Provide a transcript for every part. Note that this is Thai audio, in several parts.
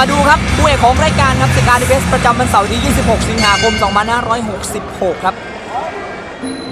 มาดูครับผู้เอกของรายการครับสกาดิเบสประจำวันเสาร์ที่ 26 สิงหาคม 2566 ครับ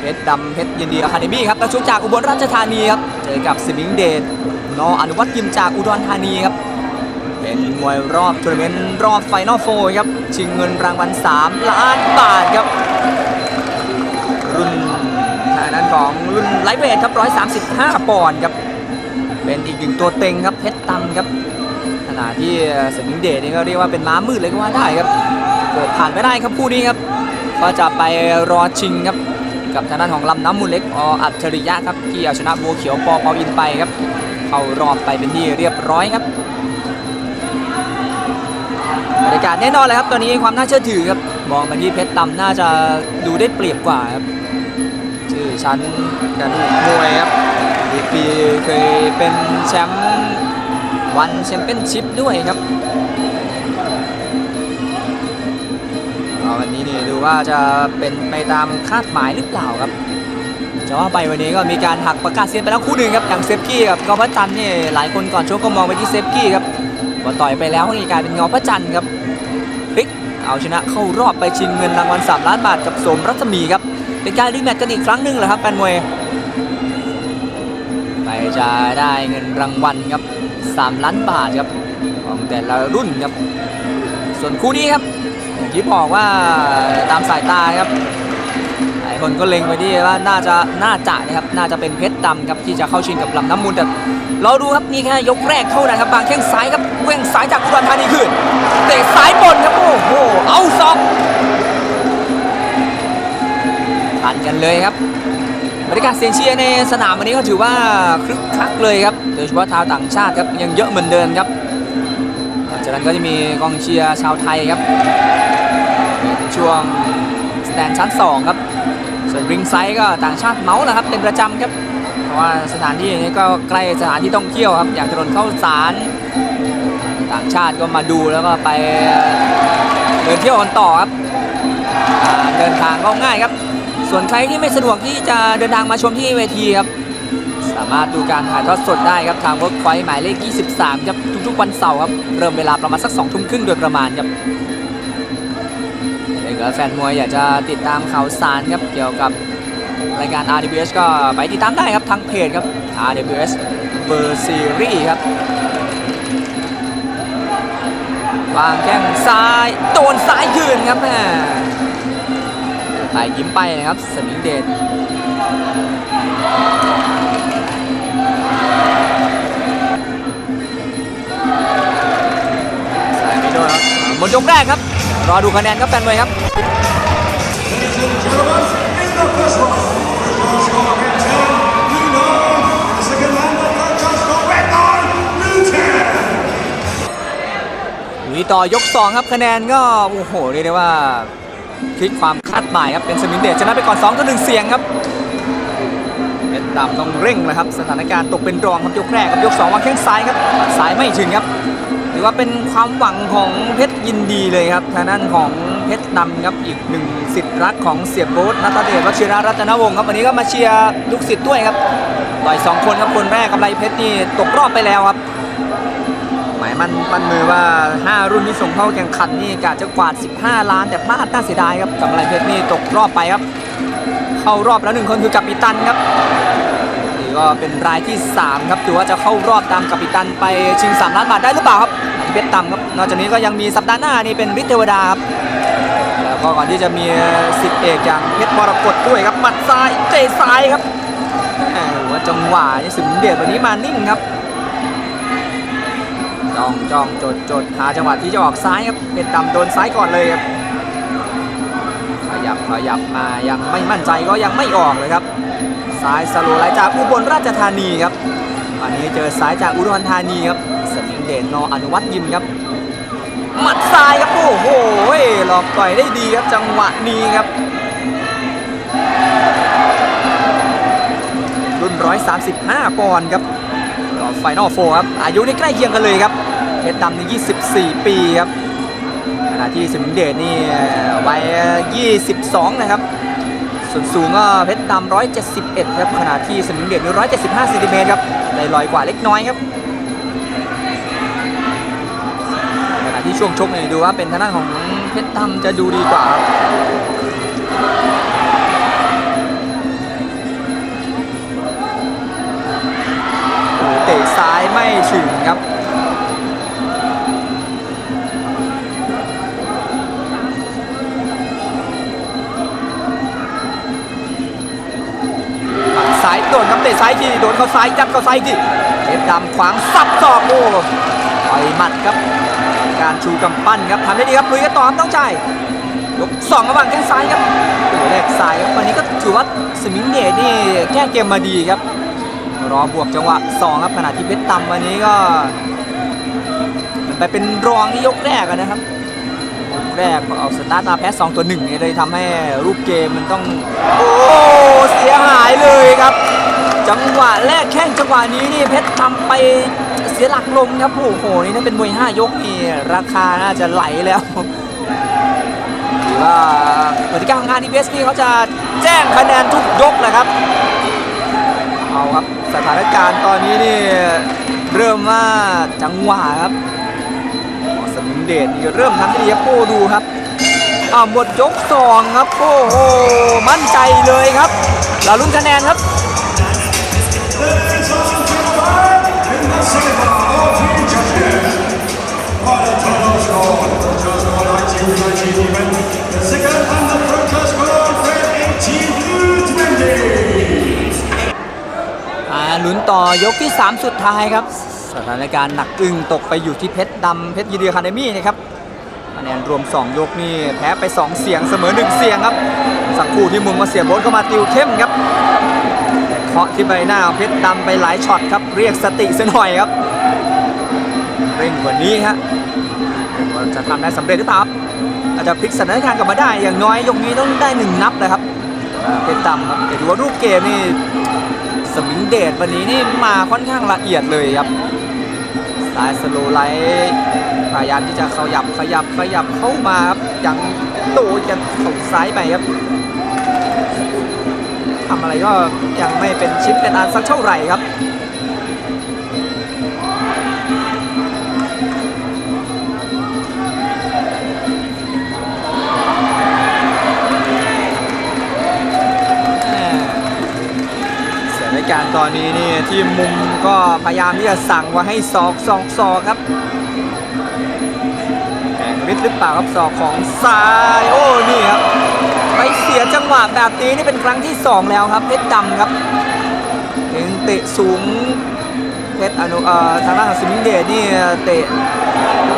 เพชรดำเพชรยินดีอะคาเดมี่ครับกระชุกจากอุบลราชธานีครับเจอกับสมิงเดชนออนุวัฒน์ยิมจากอุดรธานีครับเป็นมวยรอบทัวร์นาเมนต์รอบไฟนอลโฟร์ครับชิงเงินรางวัล 3 ล้านบาทครับ รุ่นทางนั้นของรุ่นไลท์เวทครับ 135 ปอนด์ครับ เป็นอีกหนึ่งตัวเต็งครับเพชรตำครับ ณะที่สมิงเดชนี่ก็เรียกว่าเป็นม้ามืดเลยก็ว่าได้ครับเกิดผ่านไม่ได้ครับคู่นี้ครับ ก็จะไปรอชิงครับกับทางด้านของลำน้ำมูลเล็กออัจฉริยะครับที่เอาชนะบัวเขียวปอเปาอินไปครับเข้ารอบไปเป็นที่เรียบร้อยครับบรรยากาศแน่นอนเลยครับตอนนี้ความน่าเชื่อถือครับมองมาที่เพชรตำน่าจะดูได้เปรียบกว่าครับชื่อชั้นกันมวยครับอีกปีเคยเป็นแชมป์ วันแชมเปี้ยนชิพด้วยครับวันนี้นี่ดูว่าจะเป็นไปตามคาดหมายหรือเปล่าครับจะว่าไปวันนี้ก็มีการหักประกาศเซียนไปแล้วคู่หนึ่งครับอย่างเซฟกี้กับกอพระจันทร์นี่หลายคนก่อนชกก็มองไปที่เซฟกี้ครับพอต่อยไปแล้วนี่กลายเป็นเงาพระจันทร์ครับพลิกเอาชนะเข้ารอบไปชิงเงินรางวัล3ล้านบาทกับสมรัศมีครับเป็นการรีแมตช์กันอีกครั้งหนึ่งเหรอครับแฟนมวยไปจะได้เงินรางวัลครับ 3 ล้านบาทครับของแต่ละรุ่นครับ ส่วนคู่นี้ครับอย่างที่บอกว่าตามสายตาครับหลายคนก็เล็งไปที่ว่าน่าจะน่าจะนะครับน่าจะเป็นเพชรดำครับที่จะเข้าชิงกับลำน้ำมูลแต่เราดูครับนี่แค่ยกแรกเท่านั้นครับบางแข้งซ้ายครับแข้งซ้ายจากอุดรธานีขึ้นเตะซ้ายบนครับโอ้โหเอาซอกทันกันเลยครับ บรรยากาศเสียงเชียร์ในสนามวันนี้ก็ถือว่าคึกคักเลยครับโดยเฉพาะชาวต่างชาติครับยังเยอะเหมือนเดิมครับจากนั้นก็จะมีกองเชียร์ชาวไทยครับช่วงสแตนชั้น 2 ครับ ส่วนริงไซด์ก็ต่างชาติเมาส์นะครับเป็นประจำครับ เพราะว่าสถานที่นี้ก็ใกล้สถานที่ท่องเที่ยวครับ อย่างถนนเข้าสาร ต่างชาติก็มาดูแล้วก็ไปเดินเที่ยวกันต่อครับเดินทางก็ง่ายครับ ส่วนใครที่ไม่สะดวกที่จะเดินทางมาชมที่เวทีครับสามารถดูการถ่ายทอดสดได้ครับทางเวิร์กพอยต์หมายเลข 23 ครับทุกๆวันเสาร์ครับ เริ่มเวลาประมาณสัก2ทุ่มครึ่งโดยประมาณครับถ้าเกิดแฟนมวยอยากจะติดตามข่าวสารครับเกี่ยวกับรายการ RWS ก็ไปติดตามได้ครับทางเพจครับ RWS เบอร์ซีรีส์ครับวางแข้งซ้าย โดนซ้ายคืนครับแม่ ไต่ยิ้มไปนะครับสมิงเดชซ้ายไม่โดนครับหมดยกแรกครับ รอดูคะแนนครับแฟนมวยครับลุยต่อยก 2 ครับคะแนนก็ โอ้โห เรียกได้ว่า พลิกความคาดหมายครับเป็นสมิงเดชชนะไปก่อน2ต่อ1เสียงครับเพชรดำต้องเร่งเลยครับสถานการณ์ตกเป็นรองครับยกแรกครับยก2วางแข้งซ้ายครับสายไม่ถึงครับถือว่าเป็นความหวังของเพชรยินดีเลยครับทางด้านของเพชรดำครับอีกหนึ่งสิทธิ์รักของเสียโบ๊ทนัตเดชวชิระรัตนวงศ์ครับวันนี้ก็มาเชียร์ลูกศิษย์ด้วยครับต่อยสองคนครับคนแรกกำไรเพชรนี่ตกรอบไปแล้วครับ หมายมันปั้นมือว่า 5 รุ่นที่ส่งเข้าแข่งขันนี่กะจะกวาด 15 ล้าน แต่พลาดน่าเสียดายครับกำไรเพชรนี่ตกรอบไปครับ เข้ารอบแล้วหนึ่งคนคือกัปตันครับนี่ก็เป็นรายที่ 3 ครับถือว่าจะเข้ารอบตามกัปตันไปชิง 3 ล้านบาทได้หรือเปล่าครับเพชรต่ำครับนอกจากนี้ก็ยังมีสัปดาห์หน้านี่เป็นฤทธิ์เทวดาครับแล้วก็ก่อนที่จะมีสิทธิเอกอย่างเพชรมรกตด้วยครับหมัดซ้ายเตะซ้ายครับแหม่หัวจังหวะนี่สิงห์เดชวันนี้มานิ่งครับ จ้องจ้องจดจดหาจังหวะที่จะออกซ้ายครับเป็นดำโดนซ้ายก่อนเลยครับขยับขยับมายังไม่มั่นใจก็ยังไม่ออกเลยครับซ้ายสโลไลจากอุบลราชธานีครับอันนี้เจอซ้ายจากอุดรธานีครับสมิงเดชนออนุวัฒน์ยิมครับหมัดซ้ายครับโอ้โหหลอกต่อยได้ดีครับจังหวะนี้ครับรุ่น135ปอนด์ครับ ไฟนอลโฟครับ อายุนี่ใกล้เคียงกันเลยครับเพชรดำนี่24 ปีครับขณะที่สมิงเดชนี่วัย22 นะครับ ส่วนสูงก็เพชรดำ171 ครับ ขณะที่สมิงเดชนี่175ซนติเมตรครับได้ลอยกว่าเล็กน้อยครับขณะที่ช่วงชกเนี่ยดูว่าเป็นทางด้านของเพชรดำจะดูดีกว่าครับ ไม่ถึงครับหมัดซ้ายโดนครับเตะซ้ายทีโดนเขาซ้ายยัดเขาซ้ายทีเพชรดำขวางสับศอกโอ้ต่อยหมัดครับ การชูกำปั้นครับทำได้ดีครับลุยกันต่อครับต้องใจยกสองระหว่างแข้งซ้ายครับโอ้โหแลกซ้ายครับวันนี้ก็ถือว่าสมิงเดชนี่แก้เกมมาดีครับ รอบวกจังหวะสองครับขณะที่เพชรดำวันนี้ก็ไปเป็นรองที่ยกแรกนะครับแรกเอาสตาร์ทมาแพ้2ตัว1เนี่ยเลยทำให้รูปเกมมันต้องโอ้เสียหายเลยครับ จังหวะแรกแข้งจังหวะนี้นี่เพชรทำไปเสียหลักลมครับโอ้โหนี่ถ้าเป็นมวย5ยกนี่ราคาน่าจะไหลแล้วหรือว่ากติกาของงานที่เบสนี่เขาจะแจ้งคะแนนทุกยกแหละครับ เอาครับสถานการณ์ตอนนี้นี่เริ่มว่าจังหวะครับสมุนเดชนี่เริ่มทำได้ดีครับโอ้ดูครับอ้าวหมดยกสองครับโอ้โหมั่นใจเลยครับ เราลุ้นคะแนนครับ ลุ้นต่อยกที่ 3 สุดท้ายครับ สถานการณ์หนักอึ้งตกไปอยู่ที่เพชรดำเพชรยีเดียคาเดมี่นะครับคะแนนรวม 2 ยกนี่แพ้ไป 2 เสียงเสมอ 1 เสียงครับ สักครู่ที่มุมมาเสียโบนเข้ามาติวเข้มครับเคาะที่ใบหน้าของเพชรดำไปหลายช็อตครับเรียกสติซะหน่อยครับ เร่งกว่านี้ฮะจะทำได้สำเร็จหรือเปล่าอาจจะพลิกสถานการณ์กลับมาได้อย่างน้อยยกนี้ต้องได้หนึ่งนับนะครับเพชรดำครับแต่ดูว่ารูปเกมนี่ สมิงเดชวันนี้นี่มาค่อนข้างละเอียดเลยครับสายสโลว์ไลท์พยายามที่จะขยับขยับขยับเข้ามาครับยังโตจะเข้าซ้ายไปครับทำอะไรก็ยังไม่เป็นชิ้นเป็นอันสักเท่าไหร่ครับ การตอนนี้นี่ที่มุมก็พยายามที่จะสั่งว่าให้ศอกศอกศอกครับแข่งฤทธิ์หรือเปล่าครับศอกของซ้ายโอ้นี่ครับไปเสียจังหวะแบบนี้นี่เป็นครั้งที่สองแล้วครับเพชรดำครับเองเตะสูงเพชรอนุเอ่อทางด้านของสมิงเดชนี่เตะ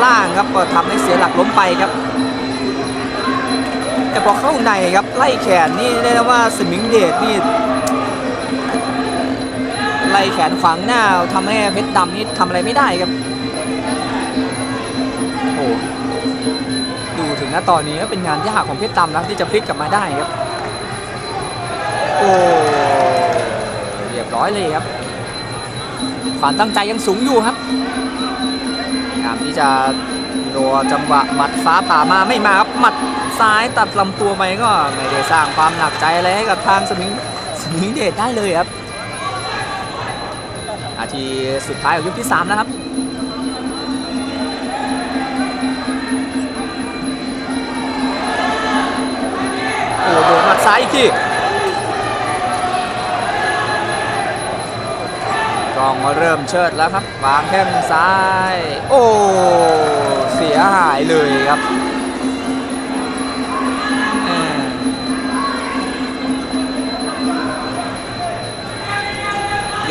ล่างครับก็ทำให้เสียหลักล้มไปครับแต่พอเข้าในครับไล่แขนนี่ได้แล้วว่าสมิงเดชนี่ ไล่แขนขวางหน้าทำให้เพชรดำนี่ทำอะไรไม่ได้ครับโอ้ดูถึงณตอนนี้ก็เป็นงานยากของเพชรดำนะที่จะพลิกกลับมาได้ครับ โอ้เรียบร้อยเลยครับความตั้งใจยังสูงอยู่ครับพยายามที่จะรอจังหวะหมัดฟ้าผ่ามาไม่มาครับหมัดซ้ายตัดลำตัวไปก็ไม่ได้สร้างความหนักใจอะไรให้กับทางสมิงสมิงเดชได้เลยครับ ทีสุดท้ายของยกที่ 3 นะครับโอ้โดนหมัดซ้ายอีกทีกองเริ่มเชิดแล้วครับวางแข้งซ้าย โอ้ เสียหายเลยครับ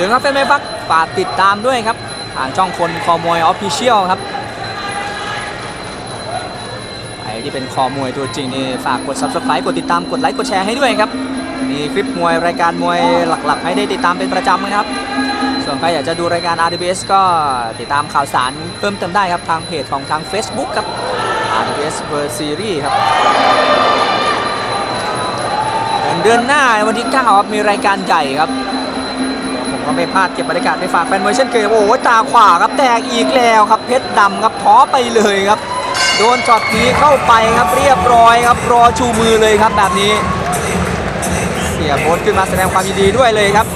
เดี๋ยวครับแฟนไม่ฟักฝากติดตามด้วยครับทางช่องคนคอมวยออฟฟิเชียลครับใครที่เป็นคอมวยตัวจริงนี่ฝากกด subscribe กดติดตามกดไลค์กดแชร์ให้ด้วยครับ มีคลิปมวยรายการมวยหลักๆ ให้ได้ติดตามเป็นประจำนะครับ ส่วนใครอยากจะดูรายการ RDBS ก็ติดตามข่าวสารเพิ่มเติมได้ครับทางเพจของทาง Facebook ครับ RDBS World Series ครับเดือนหน้าวันที่9ครับมีรายการใหญ่ครับ ก็ไม่พลาดเก็บบรรยากาศไปฝากแฟนมวยเช่นเคยโอ้โหตาขวาครับแตกอีกแล้วครับเพชรดำครับท้อไปเลยครับ โดนช็อตนี้เข้าไปครับเรียบร้อยครับรอชูมือเลยครับแบบนี้ เสียโพสขึ้นมาแสดงความยินดีด้วยเลยครับ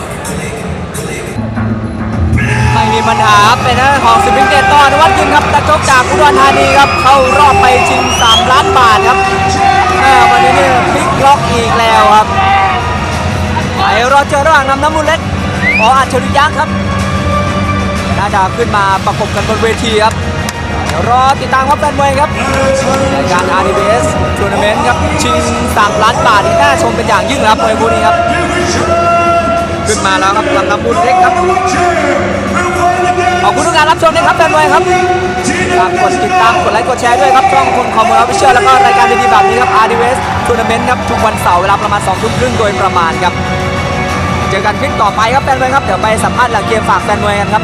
ไม่มีปัญหาครับเป็นหน้าของสิบิงเตตอนวัดยิงครับตะจกจากอุดรธานีครับเข้ารอบไปชิง 3 ล้านบาทครับแม่วันนี้นี่พลิกล็อกอีกแล้วครับไปรอเจอระหว่างนำน้ำมูลเล็ก ขออัจฉริยะครับน่าจะขึ้นมาประกบกันบนเวทีครับเดี๋ยวรอติดตามครับแฟนมวยครับรายการ RDBS Tournament ครับชิง3ล้านบาทนี่น่าชมเป็นอย่างยิ่งครับมวยคู่นี้ครับ ขึ้นมาแล้วครับลำน้ำบุญเล็กครับขอบคุณทุกการรับชมนะครับแฟนมวยครับฝากกดติดตามกดไลค์กดแชร์ด้วยครับช่องคนคอมเมูนอฟฟิเชียลแล้วก็รายการดีๆแบบนี้ครับ RDBS Tournament ครับทุกวันเสาร์เวลาประมาณ2ทุ่มครึ่งโดยประมาณครับ จอกันคลิปต่อไปครับแฟนมวยครับเดี๋ยวไปสัมภาษณ์หลังเกมฝากแฟนมวยกันครับ